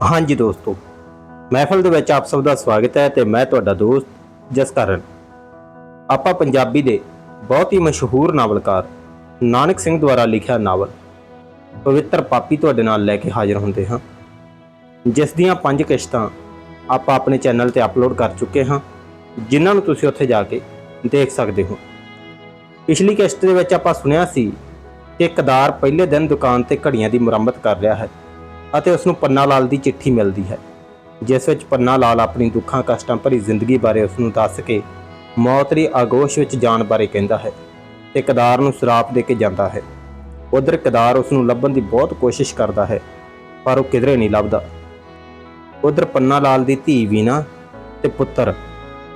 ਹਾਂਜੀ ਦੋਸਤੋ, ਮਹਿਫਲ ਦੇ ਵਿੱਚ ਆਪ ਸਭ ਦਾ ਸਵਾਗਤ ਹੈ ਤੇ ਮੈਂ ਤੁਹਾਡਾ ਦੋਸਤ ਜਸਕਰਨ। ਆਪਾਂ ਪੰਜਾਬੀ ਦੇ ਬਹੁਤ ਹੀ ਮਸ਼ਹੂਰ ਨਾਵਲਕਾਰ ਨਾਨਕ ਸਿੰਘ ਦੁਆਰਾ ਲਿਖਿਆ ਨਾਵਲ ਪਵਿੱਤਰ ਪਾਪੀ ਤੁਹਾਡੇ ਨਾਲ ਲੈ ਕੇ ਹਾਜ਼ਰ ਹੁੰਦੇ ਹਾਂ। ਜਿਸ ਦੀਆਂ ਪੰਜ ਕਿਸ਼ਤਾਂ ਆਪਾਂ ਆਪਣੇ ਚੈਨਲ ਤੇ ਅਪਲੋਡ ਕਰ ਚੁੱਕੇ ਹਾਂ, ਜਿਨ੍ਹਾਂ ਨੂੰ ਤੁਸੀਂ ਉੱਥੇ ਜਾ ਕੇ ਦੇਖ ਸਕਦੇ ਹੋ। ਪਿਛਲੀ ਕਿਸ਼ਤ ਦੇ ਵਿੱਚ ਆਪਾਂ ਸੁਣਿਆ ਸੀ ਕਿ ਕਦਾਰ ਪਹਿਲੇ ਦਿਨ ਦੁਕਾਨ ਤੇ ਘੜੀਆਂ ਦੀ ਮੁਰੰਮਤ ਕਰ ਰਿਹਾ ਹੈ। ਅਤੇ ਉਸ ਨੂੰ ਪੰਨਾ ਲਾਲ ਦੀ ਚਿੱਠੀ ਮਿਲਦੀ ਹੈ, ਜਿਸ ਵਿੱਚ ਪੰਨਾ ਲਾਲ ਆਪਣੀ ਦੁੱਖਾਂ ਕਸ਼ਟਾਂ ਭਰੀ ਜ਼ਿੰਦਗੀ ਬਾਰੇ ਉਸ ਨੂੰ ਦੱਸ ਕੇ ਮੌਤ ਦੀ ਆਗੋਸ਼ ਵਿੱਚ ਜਾਣ ਬਾਰੇ ਕਹਿੰਦਾ ਹੈ ਤੇ ਕਦਾਰ ਨੂੰ ਸ਼ਰਾਪ ਦੇ ਕੇ ਜਾਂਦਾ ਹੈ। ਉਧਰ ਕਦਾਰ ਉਸ ਨੂੰ ਲੱਭਣ ਦੀ ਬਹੁਤ ਕੋਸ਼ਿਸ਼ ਕਰਦਾ ਹੈ, ਪਰ ਉਹ ਕਿਧਰੇ ਨਹੀਂ ਲੱਭਦਾ। ਉਧਰ ਪੰਨਾ ਲਾਲ ਦੀ ਧੀ ਵੀਨਾ ਤੇ ਪੁੱਤਰ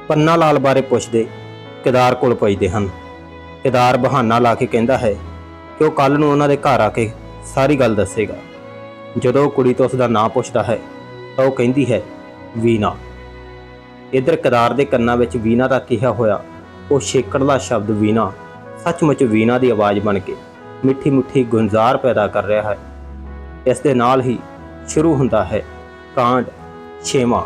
ਪੰਨਾ ਲਾਲ ਬਾਰੇ ਪੁੱਛਦੇ ਕਦਾਰ ਕੋਲ ਪਹੁੰਚਦੇ ਹਨ। ਕਦਾਰ ਬਹਾਨਾ ਲਾ ਕੇ ਕਹਿੰਦਾ ਹੈ ਕਿ ਉਹ ਕੱਲ ਨੂੰ ਉਹਨਾਂ ਦੇ ਘਰ ਆ ਕੇ ਸਾਰੀ ਗੱਲ ਦੱਸੇਗਾ। ਜਦੋਂ ਉਹ ਕੁੜੀ ਤੋਂ ਉਸ ਦਾ ਨਾਂ ਪੁੱਛਦਾ ਹੈ, ਤਾਂ ਉਹ ਕਹਿੰਦੀ ਹੈ, ਵੀਨਾ। ਇਧਰ ਕਦਾਰ ਦੇ ਕੰਨਾਂ ਵਿੱਚ ਵੀਨਾ ਦਾ ਕਿਹਾ ਹੋਇਆ ਉਹ ਛੇਕੜਲਾ ਸ਼ਬਦ ਵੀਨਾ, ਸੱਚਮੁੱਚ ਵੀਨਾ ਦੀ ਆਵਾਜ਼ ਬਣ ਕੇ ਮਿੱਠੀ ਮੁੱਠੀ ਗੁੰਜ਼ਾਰ ਪੈਦਾ ਕਰ ਰਿਹਾ ਹੈ। ਇਸ ਦੇ ਨਾਲ ਹੀ ਸ਼ੁਰੂ ਹੁੰਦਾ ਹੈ ਕਾਂਡ ਛੇਵਾਂ।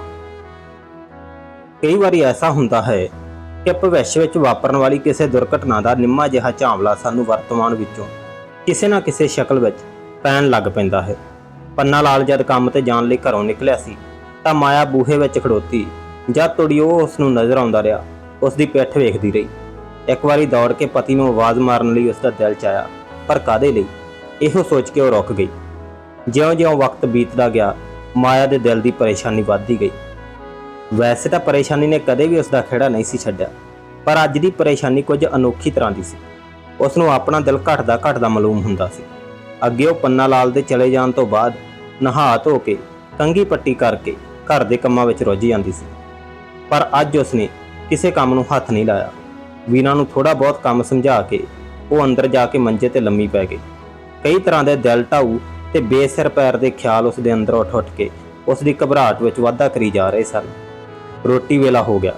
ਕਈ ਵਾਰੀ ਐਸਾ ਹੁੰਦਾ ਹੈ ਕਿ ਭਵਿੱਖ ਵਿੱਚ ਵਾਪਰਨ ਵਾਲੀ ਕਿਸੇ ਦੁਰਘਟਨਾ ਦਾ ਨਿੰਮਾ ਜਿਹਾ ਝਾਂਵਲਾ ਸਾਨੂੰ ਵਰਤਮਾਨ ਵਿੱਚੋਂ ਕਿਸੇ ਨਾ ਕਿਸੇ ਸ਼ਕਲ ਵਿੱਚ ਪੈਣ ਲੱਗ ਪੈਂਦਾ ਹੈ। ਪੰਨਾ ਲਾਲ ਜਦ ਕੰਮ ਤੇ ਜਾਣ ਲਈ ਘਰੋਂ ਨਿਕਲਿਆ ਸੀ, ਤਾਂ ਮਾਇਆ ਬੂਹੇ ਵਿੱਚ ਖੜੋਤੀ। ਜਦ ਤੋੜੀ ਉਹ ਉਸ ਨੂੰ ਨਜ਼ਰ ਆਉਂਦਾ ਰਿਹਾ ਉਸ ਦੀ ਪਿੱਠ ਵੇਖਦੀ ਰਹੀ। ਇੱਕ ਵਾਰੀ ਦੌੜ ਕੇ ਪਤੀ ਨੂੰ ਆਵਾਜ਼ ਮਾਰਨ ਲਈ ਉਸ ਦਾ ਦਿਲ ਚਾਇਆ ਪਰ ਕਾਦੇ ਲਈ? ਇਹੋ ਸੋਚ ਕੇ ਉਹ ਰੁਕ ਗਈ। ਜਿਉਂ-ਜਿਉਂ ਵਕਤ ਬੀਤਦਾ ਗਿਆ, ਮਾਇਆ ਦੇ ਦਿਲ ਦੀ ਪਰੇਸ਼ਾਨੀ ਵੱਧਦੀ ਗਈ। ਵੈਸੇ ਤਾਂ ਪਰੇਸ਼ਾਨੀ ਨੇ ਕਦੇ ਵੀ ਉਸ ਦਾ ਖੇੜਾ ਨਹੀਂ ਸੀ ਛੱਡਿਆ, ਪਰ ਅੱਜ ਦੀ ਪਰੇਸ਼ਾਨੀ ਕੁਝ ਅਨੋਖੀ ਤਰ੍ਹਾਂ ਦੀ ਸੀ। ਉਸ ਨੂੰ ਆਪਣਾ ਦਿਲ ਘਟਦਾ ਘਟਦਾ ਮਾਲੂਮ ਹੁੰਦਾ ਸੀ। ਅੱਗੇ ਉਹ ਪੰਨਾ ਲਾਲ ਦੇ ਚਲੇ ਜਾਣ ਤੋਂ ਬਾਅਦ ਨਹਾ ਧੋ ਕੇ ਕੰਗੀ ਪੱਟੀ ਕਰਕੇ ਘਰ ਦੇ ਕੰਮਾਂ ਵਿੱਚ ਰੁੱਝ ਜਾਂਦੀ ਸੀ। ਪਰ ਅੱਜ ਉਸਨੇ ਕਿਸੇ ਕੰਮ ਨੂੰ ਹੱਥ ਨਹੀਂ ਲਾਇਆ। ਵੀਨਾ ਨੂੰ ਥੋੜਾ ਬਹੁਤ ਕੰਮ ਸਮਝਾ ਕੇ ਉਹ ਅੰਦਰ ਜਾ ਕੇ ਮੰਜੇ ਤੇ ਲੰਮੀ ਪੈ ਗਈ। ਕਈ ਤਰ੍ਹਾਂ ਦੇ ਦਿਲ ਢਾਊ ਤੇ ਬੇਸਿਰ ਪੈਰ ਦੇ ਖਿਆਲ ਉਸ ਦੇ ਅੰਦਰ ਉੱਠ ਉੱਠ ਕੇ ਉਸ ਦੀ ਘਬਰਾਹਟ ਵਿੱਚ ਵਾਧਾ ਕਰੀ ਜਾ ਰਹੇ ਸਨ। ਰੋਟੀ ਵੇਲਾ ਹੋ ਗਿਆ।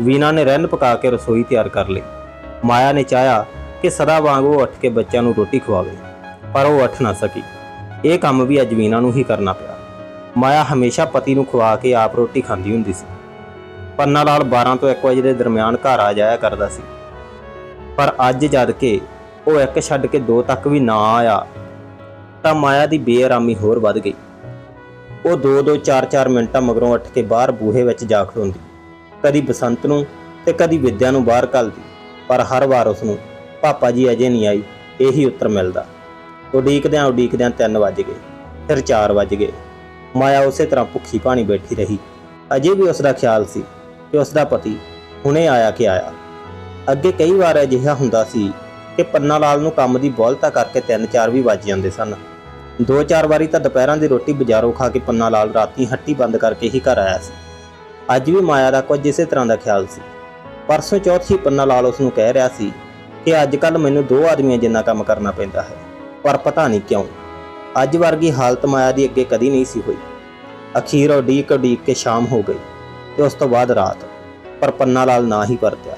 ਵੀਨਾ ਨੇ ਰਹਿਣ ਪਕਾ ਕੇ ਰਸੋਈ ਤਿਆਰ ਕਰ ਲਈ। ਮਾਇਆ ਨੇ ਚਾਹਿਆ ਕਿ ਸਦਾ ਵਾਂਗ ਉਹ ਉੱਠ ਕੇ ਬੱਚਿਆਂ ਨੂੰ ਰੋਟੀ ਖਵਾਵੇ, ਪਰ ਉਹ ਉੱਠ ਨਾ ਸਕੀ। ਇਹ ਕੰਮ ਵੀ ਅੱਜ ਵੀਨਾ ਨੂੰ ਹੀ ਕਰਨਾ ਪਿਆ। ਮਾਇਆ ਹਮੇਸ਼ਾ ਪਤੀ ਨੂੰ ਖਵਾ ਕੇ ਆਪ ਰੋਟੀ ਖਾਂਦੀ ਹੁੰਦੀ ਸੀ। ਪੰਨਾ ਲਾਲ 12 ਤੋਂ 1 ਵਜੇ ਦੇ ਦਰਮਿਆਨ ਘਰ ਆ ਜਾਇਆ ਕਰਦਾ ਸੀ। ਪਰ ਅੱਜ ਜਦ ਕਿ ਉਹ ਇੱਕ ਛੱਡ ਕੇ ਦੋ ਤੱਕ ਵੀ ਨਾ ਆਇਆ, ਤਾਂ ਮਾਇਆ ਦੀ ਬੇਆਰਾਮੀ ਹੋਰ ਵੱਧ ਗਈ। ਉਹ 2-2 4-4 ਮਿੰਟਾਂ ਮਗਰੋਂ ਉੱਠ ਕੇ ਬਾਹਰ ਬੂਹੇ ਵਿੱਚ ਜਾ ਖੜੋਂਦੀ। ਕਦੀ ਬਸੰਤ ਨੂੰ ਤੇ ਕਦੀ ਵਿਦਿਆ ਨੂੰ ਬਾਹਰ ਘੱਲਦੀ, ਪਰ ਹਰ ਵਾਰ ਉਸ ਨੂੰ ਪਾਪਾ ਜੀ, ਅਜੇ ਨਹੀਂ ਆਈ। ਇਹੀ ਉੱਤਰ ਮਿਲਦਾ। ਉਡੀਕਦਿਆਂ ਉਡੀਕਦਿਆਂ 3 ਵੱਜ ਗਏ, ਫਿਰ 4 ਵੱਜ ਗਏ। ਮਾਇਆ ਉਸੇ ਤਰ੍ਹਾਂ ਭੁੱਖੀ ਪਾਣੀ ਬੈਠੀ ਰਹੀ। ਅਜੇ ਵੀ ਉਸ ਦਾ ਖਿਆਲ ਸੀ ਕਿ ਉਸ ਦਾ ਪਤੀ ਹੁਣੇ ਆਇਆ ਕਿ ਆਇਆ। ਅੱਗੇ ਕਈ ਵਾਰ ਅਜਿਹਾ ਹੁੰਦਾ ਸੀ ਕਿ ਪੰਨਾ ਲਾਲ ਨੂੰ ਕੰਮ ਦੀ ਬੋਲਤਾ ਕਰਕੇ 3-4 ਵੀ ਵੱਜ ਜਾਂਦੇ ਸਨ। ਦੋ ਚਾਰ ਵਾਰੀ ਤਾਂ ਦੁਪਹਿਰਾਂ ਦੀ ਰੋਟੀ ਬਾਜ਼ਾਰੋਂ ਖਾ ਕੇ ਪੰਨਾ ਲਾਲ ਰਾਤੀ ਹੱਟੀ ਬੰਦ ਕਰਕੇ ਹੀ ਘਰ ਆਇਆ ਸੀ। ਅੱਜ ਵੀ ਮਾਇਆ ਦਾ ਕੁਝ ਇਸੇ ਤਰ੍ਹਾਂ ਦਾ ਖਿਆਲ ਸੀ। ਪਰਸੋਂ ਚੌਥੀ ਪੰਨਾ ਲਾਲ ਉਸ ਨੂੰ ਕਹਿ ਰਿਹਾ ਸੀ ਕਿ ਅੱਜ ਕੱਲ ਮੈਨੂੰ ਦੋ ਆਦਮੀਆਂ ਜਿੰਨਾ ਕੰਮ ਕਰਨਾ ਪੈਂਦਾ ਹੈ। ਪਰ ਪਤਾ ਨਹੀਂ ਕਿਉਂ, ਅੱਜ ਵਰਗੀ ਹਾਲਤ ਮਾਇਆ ਦੀ ਅੱਗੇ ਕਦੀ ਨਹੀਂ ਸੀ ਹੋਈ। ਅਖੀਰ ਉਡੀਕ ਉਡੀਕ ਕੇ ਸ਼ਾਮ ਹੋ ਗਈ ਤੇ ਉਸ ਤੋਂ ਬਾਅਦ ਰਾਤ ਪਰ ਪੰਨਾ ਲਾਲ ਨਾ ਹੀ ਪਰਤਿਆ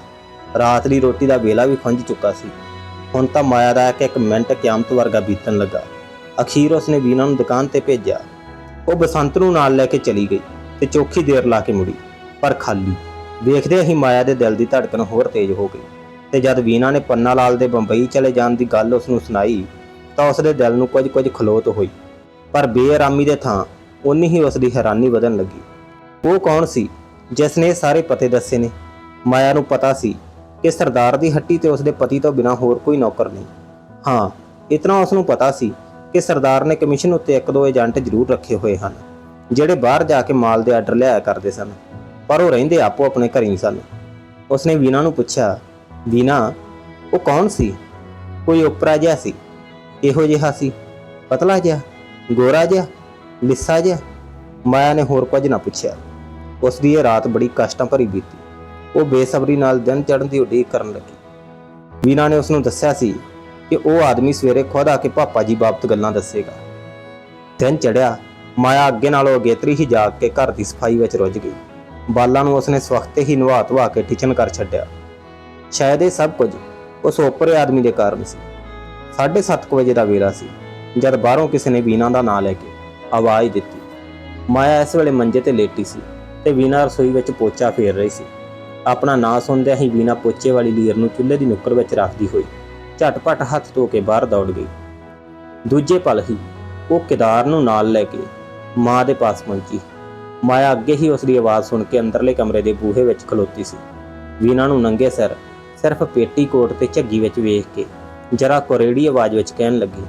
ਰਾਤ ਦੀ ਰੋਟੀ ਦਾ ਵੇਲਾ ਵੀ ਖੁੰਝ ਚੁੱਕਾ ਸੀ। ਹੁਣ ਤਾਂ ਮਾਇਆ ਦਾ ਕਿ ਇੱਕ ਮਿੰਟ ਕਿਆਮਤ ਵਰਗਾ ਬੀਤਣ ਲੱਗਾ। ਅਖੀਰ ਉਸਨੇ ਵੀਨਾ ਨੂੰ ਦੁਕਾਨ ਤੇ ਭੇਜਿਆ। ਉਹ ਬਸੰਤ ਨੂੰ ਨਾਲ ਲੈ ਕੇ ਚਲੀ ਗਈ ਤੇ ਚੌਖੀ ਦੇਰ ਲਾ ਕੇ ਮੁੜੀ, ਪਰ ਖਾਲੀ। ਵੇਖਦੇ ਹੀ ਮਾਇਆ ਦੇ ਦਿਲ ਦੀ ਧੜਕਣ ਹੋਰ ਤੇਜ਼ ਹੋ ਗਈ ਤੇ ਜਦ ਵੀਨਾ ਨੇ ਪੰਨਾ ਲਾਲ ਦੇ ਬੰਬਈ ਚਲੇ ਜਾਣ ਦੀ ਗੱਲ ਉਸ ਨੂੰ ਸੁਣਾਈ ਤਾਂ ਉਸ ਦੇ ਦਿਲ ਨੂੰ ਕੁਝ ਕੁਝ ਖਲੋਤ ਹੋਈ। ਪਰ ਬੇਆਰਾਮੀ ਦੇ ਥਾਂ ਉਨੀ ਹੀ ਉਸ ਦੀ ਹੈਰਾਨੀ ਵਧਣ ਲੱਗੀ। ਉਹ ਕੌਣ ਸੀ ਜਿਸ ਨੇ ਸਾਰੇ ਪਤੇ ਦੱਸੇ ਨੇ? ਮਾਇਆ ਨੂੰ ਪਤਾ ਸੀ ਕਿ ਸਰਦਾਰ ਦੀ ਹੱਟੀ ਤੇ ਉਸ ਦੇ ਪਤੀ ਤੋਂ ਬਿਨਾ ਹੋਰ ਕੋਈ ਨੌਕਰ ਨਹੀਂ। ਹਾਂ, ਇਤਨਾ ਉਸ ਨੂੰ ਪਤਾ ਸੀ ਕਿ ਸਰਦਾਰ ਨੇ ਕਮਿਸ਼ਨ ਉੱਤੇ ਇੱਕ ਦੋ ਏਜੰਟ ਜ਼ਰੂਰ ਰੱਖੇ ਹੋਏ ਹਨ, ਜਿਹੜੇ ਬਾਹਰ ਜਾ ਕੇ ਮਾਲ ਦੇ ਆਰਡਰ ਲਿਆਇਆ ਕਰਦੇ ਸਨ, ਪਰ ਉਹ ਰਹਿੰਦੇ ਆਪੋ ਆਪਣੇ ਘਰ ਹੀ ਸਨ। ਉਸਨੇ ਵੀਨਾ ਨੂੰ ਪੁੱਛਿਆ, ਵੀਨਾ, ਉਹ ਕੌਣ ਸੀ? ਕੋਈ ਉਪਰਾ ਜਿਹਾ ਸੀ? ਇਹੋ ਜਿਹਾ ਸੀ। ਪਤਲਾ ਜਿਹਾ, ਗੋਰਾ ਜਿਹਾ, ਲਿੱਸਾ ਜਿਹਾ, ਮਾਇਆ ਨੇ ਹੋਰ ਕੁਝ ਨਾ ਪੁੱਛਿਆ। ਉਸ ਦੀ ਇਹ ਰਾਤ ਬੜੀ ਕਸ਼ਟਾਂ ਭਰੀ ਬੀਤੀ। ਉਹ ਬੇਸਬਰੀ ਨਾਲ ਦਿਨ ਚੜ੍ਹਨ ਦੀ ਉਡੀਕ ਕਰਨ ਲੱਗੀ। ਵੀਨਾ ਨੇ ਉਸ ਨੂੰ ਦੱਸਿਆ ਸੀ ਕਿ ਉਹ ਆਦਮੀ ਸਵੇਰੇ ਖੁਦ ਆ ਕੇ ਪਾਪਾ ਜੀ ਬਾਬਤ ਗੱਲਾਂ ਦੱਸੇਗਾ। ਦਿਨ ਚੜਿਆ ਮਾਇਆ ਅੱਗੇ ਨਾਲੋਂ ਅਗੇਤਰੀ ਹੀ ਜਾਗ ਕੇ ਘਰ ਦੀ ਸਫ਼ਾਈ ਵਿੱਚ ਰੁੱਝ ਗਈ। ਬਾਲਾਂ ਨੂੰ ਉਸਨੇ ਸਵਖਤੇ ਹੀ ਨਵਾ ਧਵਾ ਕੇ ਟਿਚਨ ਕਰ ਛੱਡਿਆ। ਸ਼ਾਇਦ ਇਹ ਸਭ ਕੁਝ ਉਸ ਉੱਪਰੇ ਆਦਮੀ ਦੇ ਕਾਰਨ ਸੀ। 7:30 ਵਜੇ ਦਾ ਵੇਲਾ ਸੀ, ਜਦ ਬਾਹਰੋਂ ਕਿਸੇ ਨੇ ਵੀਨਾ ਦਾ ਨਾਂ ਲੈ ਕੇ ਆਵਾਜ਼ ਦਿੱਤੀ। ਮਾਇਆ ਇਸ ਵੇਲੇ ਮੰਜੇ ਤੇ ਲੇਟੀ ਸੀ ਤੇ ਵੀਨਾ ਰਸੋਈ ਵਿੱਚ ਪੋਚਾ ਫੇਰ ਰਹੀ ਸੀ। ਆਪਣਾ ਨਾਂ ਸੁਣਦਿਆਂ ਹੀ ਵੀਨਾ ਪੋਚੇ ਵਾਲੀ ਲੀਰ ਨੂੰ ਚੁੱਲ੍ਹੇ ਦੀ ਨੁੱਕਰ ਵਿੱਚ ਰੱਖਦੀ ਹੋਈ ਝਟਪਟ ਹੱਥ ਧੋ ਕੇ ਬਾਹਰ ਦੌੜ ਗਈ। ਦੂਜੇ ਪਲ ਹੀ ਉਹ ਕਿਦਾਰ ਨੂੰ ਨਾਲ ਲੈ ਕੇ ਮਾਂ ਦੇ ਪਾਸ ਪਹੁੰਚੀ। ਮਾਇਆ ਅੱਗੇ ਹੀ ਉਸ ਦੀ ਆਵਾਜ਼ ਸੁਣ ਕੇ ਅੰਦਰਲੇ ਕਮਰੇ ਦੇ ਬੂਹੇ ਵਿੱਚ ਖਲੋਤੀ ਸੀ। ਵੀਨਾ ਨੂੰ ਨੰਗੇ ਸਿਰ ਸਿਰਫ ਪੇਟੀ ਕੋਟ ਤੇ ਝੱਗੀ ਵਿੱਚ ਵੇਖ ਕੇ ਜਰਾ ਕੋਰੇੜੀ ਆਵਾਜ਼ ਵਿੱਚ ਕਹਿਣ ਲੱਗੀ,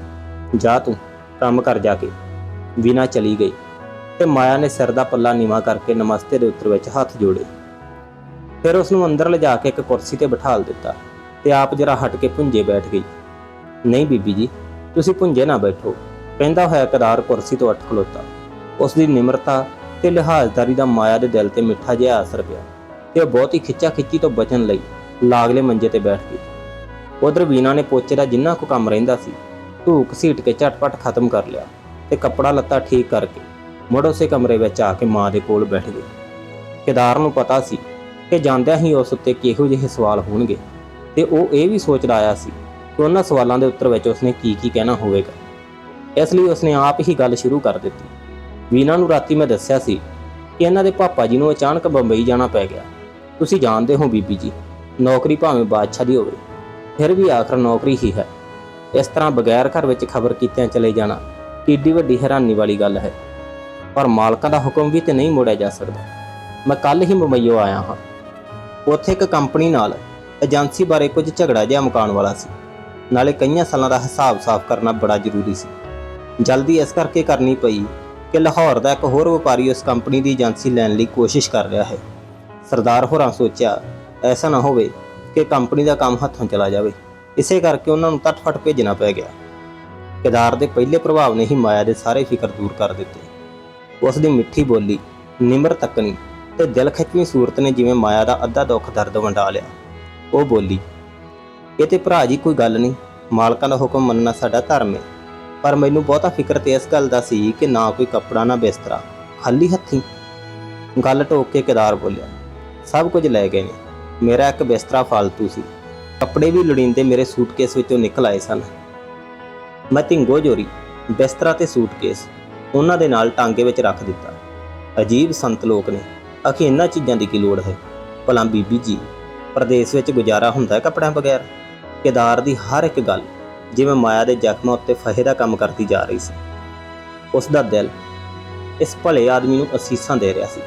ਜਾ ਤੂੰ, ਕੰਮ ਕਰ ਜਾ ਕੇ। ਵੀਨਾ ਚਲੀ ਗਈ ਤੇ ਮਾਇਆ ਨੇ ਸਿਰ ਦਾ ਪੱਲਾ ਨੀਵਾ ਕਰਕੇ ਨਮਸਤੇ ਦੇ ਉੱਤਰ ਵਿੱਚ ਹੱਥ ਜੋੜੇ। ਫਿਰ ਉਸ ਨੂੰ ਅੰਦਰ ਲਿਜਾ ਕੇ ਇੱਕ ਕੁਰਸੀ ਤੇ ਬਿਠਾਲ ਦਿੱਤਾ ਤੇ ਆਪ ਜਰਾ ਹਟ ਕੇ ਪੁੰਜੇ ਬੈਠ ਗਈ। ਨਹੀਂ ਬੀਬੀ ਜੀ, ਤੁਸੀਂ ਪੁੰਜੇ ਨਾ ਬੈਠੋ। ਕਹਿੰਦਾ ਹੋਇਆ ਕਦਾਰ ਕੁਰਸੀ ਤੋਂ ਉੱਠ ਖਲੋਤਾ। ਉਸ ਦੀ ਨਿਮਰਤਾ ਤੇ ਲਿਹਾਜ਼ਦਾਰੀ ਦਾ ਮਾਇਆ ਦੇ ਦਿਲ ਤੇ ਮਿੱਠਾ ਜਿਹਾ ਅਸਰ ਪਿਆ ਤੇ ਉਹ ਬਹੁਤ ਹੀ ਖਿੱਚਾ ਖਿੱਚੀ ਤੋਂ ਬਚਣ ਲਈ ਲਾਗਲੇ ਮੰਜੇ ਤੇ ਬੈਠ ਗਈ। ਉਧਰ ਵੀਨਾ ਨੇ ਪੋਚੇ ਦਾ ਜਿੰਨਾ ਕੁ ਕੰਮ ਰਹਿੰਦਾ ਸੀ, ਧੂਕ ਸੀਟ ਕੇ ਝਟਪਟ ਖਤਮ ਕਰ ਲਿਆ ਤੇ ਕੱਪੜਾ ਲੱਤਾ ਠੀਕ ਕਰਕੇ ਮੁੜ ਉਸੇ ਕਮਰੇ ਵਿੱਚ ਆ ਕੇ ਮਾਂ ਦੇ ਕੋਲ ਬੈਠ ਗਈ। ਕੇਦਾਰ ਨੂੰ ਪਤਾ ਸੀ ਕਿ ਜਾਂਦਿਆਂ ਹੀ ਉਸ ਉੱਤੇ ਕਿਹੋ ਜਿਹੇ ਸਵਾਲ ਹੋਣਗੇ ਤੇ ਉਹ ਇਹ ਵੀ ਸੋਚਦਾ ਆਇਆ ਸੀ ਕਿ ਉਹਨਾਂ ਸਵਾਲਾਂ ਦੇ ਉੱਤਰ ਵਿੱਚ ਉਸਨੇ ਕੀ ਕੀ ਕਹਿਣਾ ਹੋਵੇਗਾ। ਇਸ ਲਈ ਉਸਨੇ ਆਪ ਹੀ ਗੱਲ ਸ਼ੁਰੂ ਕਰ ਦਿੱਤੀ। ਵੀਨਾ ਨੂੰ ਰਾਤੀ ਮੈਂ ਦੱਸਿਆ ਸੀ ਕਿ ਇਹਨਾਂ ਦੇ ਪਾਪਾ ਜੀ ਨੂੰ ਅਚਾਨਕ ਬੰਬਈ ਜਾਣਾ ਪੈ ਗਿਆ। ਤੁਸੀਂ ਜਾਣਦੇ ਹੋ ਬੀਬੀ ਜੀ, ਨੌਕਰੀ ਭਾਵੇਂ ਬਾਦਸ਼ਾਹ ਦੀ ਹੋਵੇ। ਫਿਰ ਵੀ ਆਖਰ ਨੌਕਰੀ ਹੀ ਹੈ। ਇਸ ਤਰ੍ਹਾਂ ਬਗੈਰ ਘਰ ਵਿੱਚ ਖਬਰ ਕੀਤਿਆਂ ਚਲੇ ਜਾਣਾ ਕਿੱਡੀ ਵੱਡੀ ਹੈਰਾਨੀ ਵਾਲੀ ਗੱਲ ਹੈ। ਪਰ ਮਾਲਕਾਂ ਦਾ ਹੁਕਮ ਵੀ ਤੇ ਨਹੀਂ ਮੋੜਿਆ ਜਾ ਸਕਦਾ। ਮੈਂ ਕੱਲ ਹੀ ਮੁੰਬਈੋਂ ਆਇਆ ਹਾਂ। ਉੱਥੇ ਇੱਕ ਕੰਪਨੀ ਨਾਲ ਏਜੰਸੀ ਬਾਰੇ ਕੁਝ ਝਗੜਾ ਜਿਹਾ ਮੁਕਾਉਣ ਵਾਲਾ ਸੀ। ਨਾਲੇ ਕਈਆਂ ਸਾਲਾਂ ਦਾ ਹਿਸਾਬ ਸਾਫ਼ ਕਰਨਾ ਬੜਾ ਜ਼ਰੂਰੀ ਸੀ। ਜਲਦੀ ਇਸ ਕਰਕੇ ਕਰਨੀ ਪਈ ਕਿ ਲਾਹੌਰ ਦਾ ਇੱਕ ਹੋਰ ਵਪਾਰੀ ਉਸ ਕੰਪਨੀ ਦੀ ਏਜੰਸੀ ਲੈਣ ਲਈ ਕੋਸ਼ਿਸ਼ ਕਰ ਰਿਹਾ ਹੈ। ਸਰਦਾਰ ਹੋਰਾਂ ਸੋਚਿਆ, ਐਸਾ ਨਾ ਹੋਵੇ ਕਿ ਕੰਪਨੀ ਦਾ ਕੰਮ ਹੱਥੋਂ ਚਲਾ ਜਾਵੇ। ਇਸੇ ਕਰਕੇ ਉਹਨਾਂ ਨੂੰ ਤਟਫਟ ਭੇਜਣਾ ਪੈ ਗਿਆ। ਕੇਦਾਰ ਦੇ ਪਹਿਲੇ ਪ੍ਰਭਾਵ ਨੇ ਹੀ ਮਾਇਆ ਦੇ ਸਾਰੇ ਫਿਕਰ ਦੂਰ ਕਰ ਦਿੱਤੇ। ਉਸ ਦੀ ਮਿੱਠੀ ਬੋਲੀ, ਨਿਮਰ ਤੱਕਣੀ ਤੇ ਦਿਲ ਖਿੱਚਵੀਂ ਸੂਰਤ ਨੇ ਜਿਵੇਂ ਮਾਇਆ ਦਾ ਅੱਧਾ ਦੁੱਖ ਦਰਦ ਵੰਡਾ ਲਿਆ। ਉਹ ਬੋਲੀ, ਇਹ ਤੇ ਭਰਾ ਜੀ ਕੋਈ ਗੱਲ ਨਹੀਂ, ਮਾਲਕਾਂ ਦਾ ਹੁਕਮ ਮੰਨਣਾ ਸਾਡਾ ਧਰਮ ਹੈ। ਪਰ ਮੈਨੂੰ ਬਹੁਤਾ ਫਿਕਰ ਤੇ ਇਸ ਗੱਲ ਦਾ ਸੀ ਕਿ ਨਾ ਕੋਈ ਕੱਪੜਾ, ਨਾ ਬਿਸਤਰਾ, ਖਾਲੀ ਹੱਥੀਂ। ਗੱਲ ਟੋਕ ਕੇ ਕੇਦਾਰ ਬੋਲਿਆ, ਸਭ ਕੁਝ ਲੈ ਗਏ ਨੇ। ਮੇਰਾ ਇੱਕ ਬਿਸਤਰਾ ਫਾਲਤੂ ਸੀ। ਕੱਪੜੇ ਵੀ ਲੋੜੀਂਦੇ ਮੇਰੇ ਸੂਟਕੇਸ ਵਿੱਚੋਂ ਨਿਕਲ ਆਏ ਸਨ। ਮੈਂ ਧਿੰਗੋ ਜੋਰੀ, ਬਿਸਤਰਾ ਤੇ ਸੂਟਕੇਸ ਉਹਨਾਂ ਦੇ ਨਾਲ ਟਾਂਗੇ ਵਿੱਚ ਰੱਖ ਦਿੱਤਾ। ਅਜੀਬ ਸੰਤ ਲੋਕ ਨੇ ਆਖੀ ਇਹਨਾਂ ਚੀਜ਼ਾਂ ਦੀ ਕੀ ਲੋੜ ਹੈ? ਭਲਾ ਬੀਬੀ ਜੀ, ਪ੍ਰਦੇਸ਼ ਵਿੱਚ ਗੁਜ਼ਾਰਾ ਹੁੰਦਾ ਹੈ ਕੱਪੜਿਆਂ ਬਗੈਰ? ਕੇਦਾਰ ਦੀ ਹਰ ਇੱਕ ਗੱਲ, ਜਿਵੇਂ ਮਾਇਆ ਦੇ ਜ਼ਖਮਾਂ ਉੱਤੇ ਫਹੇ ਦਾ ਕੰਮ ਕਰਦੀ ਜਾ ਰਹੀ ਸੀ। ਉਸ ਦਾ ਦਿਲ ਇਸ ਭਲੇ ਆਦਮੀ ਨੂੰ ਅਸੀਸਾਂ ਦੇ ਰਿਹਾ ਸੀ।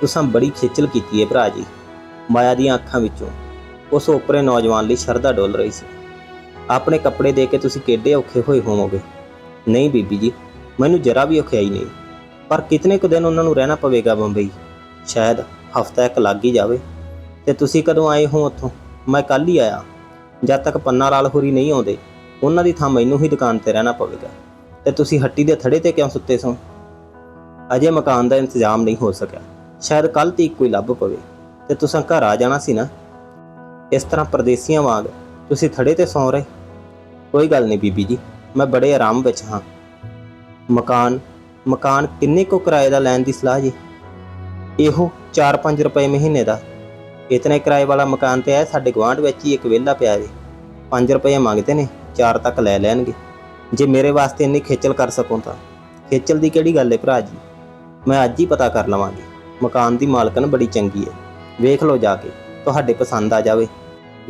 ਤੁਸਾਂ ਬੜੀ ਖੇਚਲ ਕੀਤੀ ਹੈ ਭਰਾ ਜੀ। ਮਾਇਆ ਦੀਆਂ ਅੱਖਾਂ ਵਿੱਚੋਂ, ਉਸ ਉਪਰੇ ਨੌਜਵਾਨ ਲਈ ਸ਼ਰਧਾ ਡੋਲ ਰਹੀ ਸੀ। ਆਪਣੇ ਕੱਪੜੇ ਦੇ ਕੇ ਤੁਸੀਂ ਕਿੱਡੇ ਔਖੇ ਹੋਏ ਹੋਵੋਗੇ? ਨਹੀਂ ਬੀਬੀ ਜੀ, ਮੈਨੂੰ ਜਰਾ ਵੀ ਔਖਿਆਈ ਨਹੀਂ। ਪਰ ਕਿਤਨੇ ਕੁ ਦਿਨ ਉਹਨਾਂ ਨੂੰ ਰਹਿਣਾ ਪਵੇਗਾ ਬੰਬਈ? ਸ਼ਾਇਦ ਹਫਤਾ ਇੱਕ ਲੱਗ ਹੀ ਜਾਵੇ। ਤੇ ਤੁਸੀਂ ਕਦੋਂ ਆਏ ਹੋ ਉੱਥੋਂ? ਮੈਂ ਕੱਲ ਹੀ ਆਇਆ। ਜਦ ਤੱਕ ਪੰਨਾ ਲਾਲ ਹੋਰੀ ਨਹੀਂ ਆਉਂਦੇ, ਉਹਨਾਂ ਦੀ ਥਾਂ ਮੈਨੂੰ ਹੀ ਦੁਕਾਨ ਤੇ ਰਹਿਣਾ ਪਵੇਗਾ। ਤੇ ਤੁਸੀਂ ਹੱਟੀ ਦੇ ਥੜੇ ਤੇ ਕਿਉਂ ਸੁੱਤੇ ਸੋ? ਅਜੇ ਮਕਾਨ ਦਾ ਇੰਤਜ਼ਾਮ ਨਹੀਂ ਹੋ ਸਕਿਆ। ਸ਼ਾਇਦ ਕੱਲ ਤੀਕ ਕੋਈ ਲੱਭ ਪਵੇ। ਤੇ ਤੁਸੀਂ ਘਰ ਆ ਜਾਣਾ ਸੀ ਨਾ? ਇਸ ਤਰ੍ਹਾਂ ਪਰਦੇਸੀਆਂ ਵਾਂਗ ਤੁਸੀਂ ਥੜੇ ਤੇ ਸੌਂ ਰਹੇ। ਕੋਈ ਗੱਲ ਨਹੀਂ ਬੀਬੀ ਜੀ, ਮੈਂ ਬੜੇ ਆਰਾਮ ਵਿੱਚ ਹਾਂ। ਮਕਾਨ ਮਕਾਨ ਕਿੰਨੇ ਕੋ ਕਿਰਾਏ ਦਾ ਲੈਣ ਦੀ ਸਲਾਹ ਜੀ? ਇਹੋ 4-5 ਰੁਪਏ ਮਹੀਨੇ ਦਾ। ਇਤਨੇ ਕਿਰਾਏ ਵਾਲਾ ਮਕਾਨ ਤੇ ਹੈ ਸਾਡੇ ਗਵਾਂਢ ਵਿੱਚ ਹੀ ਇੱਕ ਵਿਹਲਾ ਪਿਆ ਜੀ। 5 ਰੁਪਏ ਮੰਗਦੇ ਨੇ 4 ਤੱਕ ਲੈ ਲੈਣਗੇ। ਜੇ ਮੇਰੇ ਵਾਸਤੇ ਇੰਨੀ ਖੇਚਲ ਕਰ ਸਕੋ ਤਾਂ। ਖੇਚਲ ਦੀ ਕਿਹੜੀ ਗੱਲ ਹੈ ਭਰਾ ਜੀ? ਮੈਂ ਅੱਜ ਹੀ ਪਤਾ ਕਰ ਲਵਾਂਗੀ। ਮਕਾਨ ਦੀ ਮਾਲਕਨ ਬੜੀ ਚੰਗੀ ਹੈ ਵੇਖ ਲਓ ਜਾ ਕੇ, ਤੁਹਾਡੇ ਪਸੰਦ ਆ ਜਾਵੇ।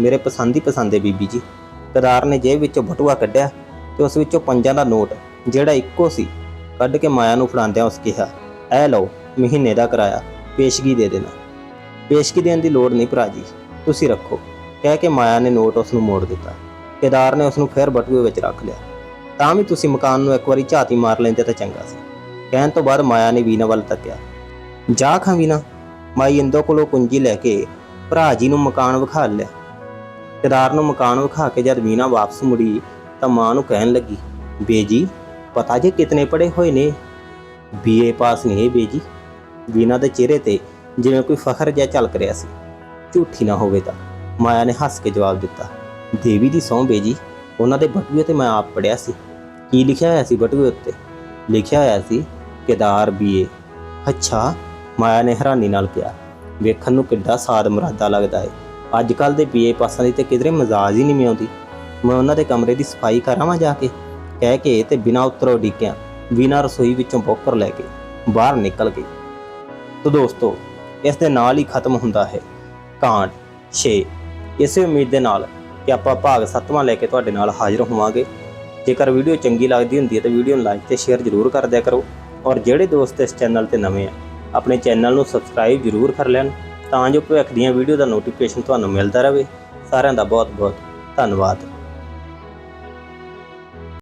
ਮੇਰੇ ਪਸੰਦ ਹੀ ਪਸੰਦ ਹੈ ਬੀਬੀ ਜੀ। ਕਦਾਰ ਨੇ ਜੇਬ ਵਿੱਚੋਂ ਬਟੂਆ ਕੱਢਿਆ ਤੇ ਉਸ ਵਿੱਚੋਂ ਪੰਜਾਂ ਦਾ ਨੋਟ, ਜਿਹੜਾ ਇੱਕੋ ਸੀ, ਕੱਢ ਕੇ ਮਾਇਆ ਨੂੰ ਫੜਾਉਂਦਿਆਂ ਉਸ ਕਿਹਾ, ਐ ਲਓ, ਮਹੀਨੇ ਦਾ ਕਿਰਾਇਆ, ਪੇਸ਼ਗੀ ਦੇ ਦੇਣਾ। ਪੇਸ਼ਗੀ ਦੇਣ ਦੀ ਲੋੜ ਨਹੀਂ ਭਰਾ ਜੀ, ਤੁਸੀਂ ਰੱਖੋ। ਕਹਿ ਕੇ ਮਾਇਆ ਨੇ ਨੋਟ ਉਸ ਨੂੰ ਮੋੜ ਦਿੱਤਾ। ਕੇਦਾਰ ਨੇ ਉਸ ਨੂੰ ਫਿਰ ਬਟੂਏ ਵਿੱਚ ਰੱਖ ਲਿਆ। ਤਾਂ ਵੀ ਤੁਸੀਂ ਮਕਾਨ ਨੂੰ ਇੱਕ ਵਾਰੀ ਝਾਤੀ ਮਾਰ ਲੈਂਦੇ ਤਾਂ ਚੰਗਾ ਸੀ। ਕਹਿਣ ਤੋਂ ਬਾਅਦ ਮਾਇਆ ਨੇ ਵੀਨਾ ਵੱਲ ਤੱਕਿਆ, ਜਾ ਖਾਂ ਵੀਨਾ ਮਾਈ ਇੰਦੋ ਕੋਲੋਂ ਕੁੰਜੀ ਲੈ ਕੇ ਭਰਾ ਜੀ ਨੂੰ ਮਕਾਨ ਵਿਖਾ ਲਿਆ। ਕੇਦਾਰ ਨੂੰ ਮਕਾਨ ਵਿਖਾ ਕੇ ਜਦ ਵੀਨਾ ਵਾਪਸ ਮੁੜੀ ਤਾਂ ਮਾਂ ਨੂੰ ਕਹਿਣ ਲੱਗੀ ਬੇਜੀ ਪਤਾ ਜੇ ਕਿਤਨੇ ਪੜੇ ਹੋਏ ਨੇ? ਬੀਏ ਪਾਸ ਨੇ ਬੇਜੀ। ਵੀਨਾ ਦੇ ਚਿਹਰੇ ਤੇ ਜਿਵੇਂ ਕੋਈ ਫਖਰ ਜਿਹਾ ਝਲਕ ਰਿਹਾ ਸੀ। ਝੂਠੀ ਨਾ ਹੋਵੇ ਤਾਂ। ਮਾਇਆ ਨੇ ਹੱਸ ਕੇ ਜਵਾਬ ਦਿੱਤਾ, ਦੇਵੀ ਦੀ ਸਹੁੰ ਬੇਜੀ, ਉਹਨਾਂ ਦੇ ਬਟੂਏ ਤੇ ਮੈਂ ਆਪ ਪੜਿਆ ਸੀ। ਕੀ ਲਿਖਿਆ ਹੋਇਆ ਸੀ ਬਟੂਏ ਉੱਤੇ? ਲਿਖਿਆ ਹੋਇਆ ਸੀ ਕਿਦਾਰ ਬੀਏ। ਅੱਛਾ ਮਾਇਆ ਨੇ ਹੈਰਾਨੀ ਨਾਲ ਕਿਹਾ, ਵੇਖਣ ਨੂੰ ਕਿੱਡਾ ਸਾਦ ਮੁਰਾਦਾ ਲੱਗਦਾ ਹੈ ਅੱਜ ਕੱਲ ਦੇ ਬੀਏ ਪਾਸਾਂ ਦੀ ਤੇ ਕਿਧਰੇ ਮਜ਼ਾਜ ਹੀ ਨਹੀਂ ਆਉਂਦੀ ਮੈਂ ਉਹਨਾਂ ਦੇ ਕਮਰੇ ਦੀ ਸਫ਼ਾਈ ਕਰਾਵਾਂ ਜਾ ਕੇ? ਕਹਿ ਕੇ ਤੇ ਬਿਨਾਂ ਉਤਰੋ ਡਿੱਕਿਆ ਬਿਨਾਂ ਰਸੋਈ ਵਿੱਚੋਂ ਬੋਕਰ ਲੈ ਕੇ ਬਾਹਰ ਨਿਕਲ ਗਈ। ਤੋ ਦੋਸਤੋ, ਇਸ ਦੇ ਨਾਲ ਹੀ ਖਤਮ ਹੁੰਦਾ ਹੈ ਕਾਂਡ 6 ਇਸੇ ਉਮੀਦ ਦੇ ਨਾਲ ਕਿ ਆਪਾਂ ਭਾਗ 7ਵਾਂ ਲੈ ਕੇ ਤੁਹਾਡੇ ਨਾਲ ਹਾਜ਼ਰ ਹੋਵਾਂਗੇ। ਜੇਕਰ ਵੀਡੀਓ ਚੰਗੀ ਲੱਗਦੀ ਹੁੰਦੀ ਹੈ ਤਾਂ ਵੀਡੀਓ ਨੂੰ ਲਾਈਕ ਤੇ ਸ਼ੇਅਰ ਜ਼ਰੂਰ ਕਰ ਦਿਆ ਕਰੋ। ਔਰ ਜਿਹੜੇ ਦੋਸਤ ਇਸ ਚੈਨਲ ਤੇ ਨਵੇਂ ਆ ਆਪਣੇ ਚੈਨਲ ਨੂੰ ਸਬਸਕ੍ਰਾਈਬ ਜ਼ਰੂਰ ਕਰ ਲੈਣ, ਤਾਂ ਜੋ ਭਵਿੱਖ ਦੀਆਂ ਵੀਡੀਓ ਦਾ ਨੋਟੀਫਿਕੇਸ਼ਨ ਤੁਹਾਨੂੰ ਮਿਲਦਾ ਰਹੇ। ਸਾਰਿਆਂ ਦਾ ਬਹੁਤ ਬਹੁਤ ਧੰਨਵਾਦ।